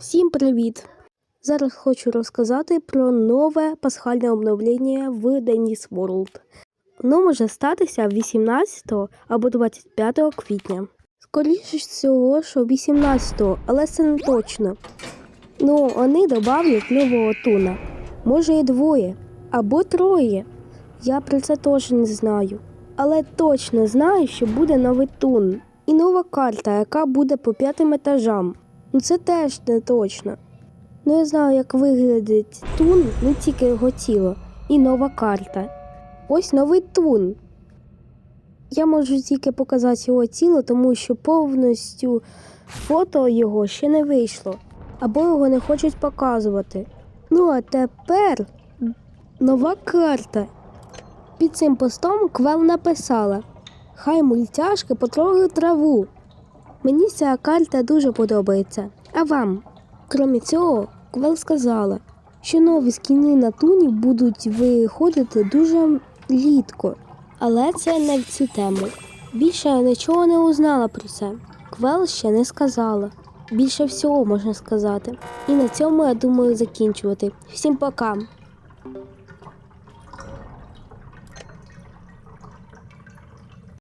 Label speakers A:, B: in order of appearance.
A: Всім привіт! Зараз хочу розказати про нове пасхальне обновлення в Dennis World. Воно може статися 18 або 25 квітня. Скоріше всього, що 18, але це не точно. Ну, вони додають нового туна. Може і двоє, або троє. Я про це теж не знаю. Але точно знаю, що буде новий тун і нова карта, яка буде по п'ятим етажам. Ну це теж не точно. Ну я знаю, як виглядить тун, не тільки його тіло, і нова карта. Ось новий тун. Я можу тільки показати його тіло, тому що повністю фото його ще не вийшло, або його не хочуть показувати. Ну а тепер нова карта. Під цим постом Квел написала: Хай мультяшки потрогають траву. Мені ця карта дуже подобається. А вам? Крім цього, Квел сказала, що нові скіни на туні будуть виходити дуже рідко. Але це не в цю тему. Більше я нічого не узнала про це. Квел ще не сказала. Більше всього можна сказати. І на цьому я думаю закінчувати. Всім пока!